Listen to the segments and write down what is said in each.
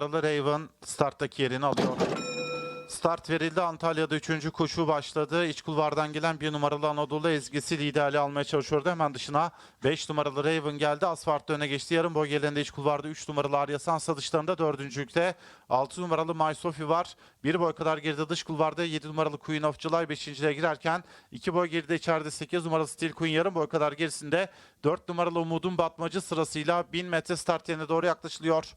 numaralı Raven starttaki yerini alıyor. Start verildi. Antalya'da 3. koşu başladı. İç kulvardan gelen bir numaralı Anadolu ezgisi liderliği almaya çalışıyordu. Hemen dışına 5 numaralı Raven geldi. Asfalt'ta öne geçti. Yarım boy gelende iç kulvarda 3 numaralı Arya Sansa dışlarında 4. yükte 6 numaralı My Sophie var. 1 boy kadar geride dış kulvarda 7 numaralı Queen of July 5.liğe girerken 2 boy geride içeride 8 numaralı Steel Queen yarım boy kadar gerisinde 4 numaralı Umud'un batmacı sırasıyla 1000 metre start yerine doğru yaklaşılıyor.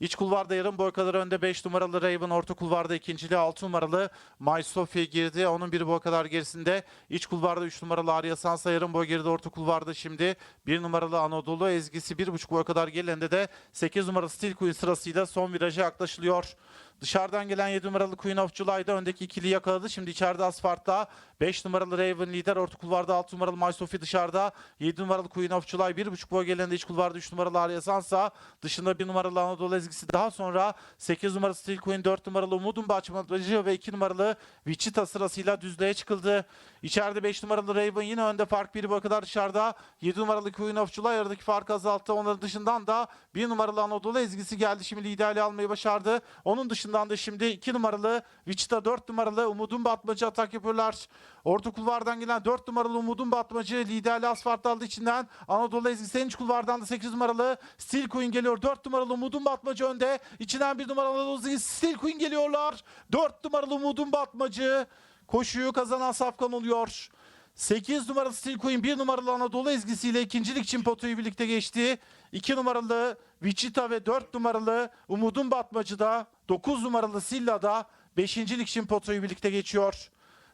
İç kulvarda yarım boy kadar önde 5 numaralı Raven, orta kulvarda ikinciliği 6 numaralı My Sophie girdi. Onun bir boy kadar gerisinde iç kulvarda 3 numaralı Arya Sansa yarım boy geride orta kulvarda şimdi 1 numaralı Anadolu ezgisi 1,5 boy kadar gelende de 8 numaralı Steel Queen sırasıyla son viraja yaklaşılıyor. Dışarıdan gelen 7 numaralı Queen of July'da öndeki ikili yakaladı. Şimdi içeride asfaltta 5 numaralı Raven lider orta kulvarda 6 numaralı My Sophie dışarıda 7 numaralı Queen of July 1,5 boy gelende iç kulvarda 3 numaralı Arya Sansa dışında 1 numaralı Anadolu ezgisi daha sonra 8 numaralı Queen 4 numaralı Umudun Bahçıvanacı ve 2 numaralı Wichita sırasıyla düzlüğe çıkıldı. İçeride 5 numaralı Raven yine önde fark 1 boy kadar dışarıda 7 numaralı Queen of July aradaki farkı azalttı. Onların dışından da 1 numaralı Anadolu ezgisi geldi. Şimdi liderliği almayı başardı. Onun dışından da şimdi 2 numaralı Wichita 4 numaralı Umudun Batmacı atak yapıyorlar. Orta kulvardan gelen 4 numaralı Umudun Batmacı liderliği asfalt aldı içinden. Anadolu ezgisi en kulvardan da 8 numaralı Steel Queen geliyor. 4 numaralı Umudun Batmacı önde. İçinden 1 numaralı Steel Queen geliyorlar. 4 numaralı Umudun Batmacı koşuyu kazanan safkan oluyor. 8 numaralı Steel Queen 1 numaralı Anadolu ezgisiyle ikincilik için potoyu birlikte geçti. 2 numaralı Wichita ve 4 numaralı Umudun Batmacı'da 9 numaralı Silla'da 5. için potoyu birlikte geçiyor.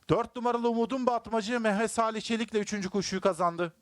4 numaralı Umudun Batmacı Mehmet Salih Çelik'le 3. koşuyu kazandı.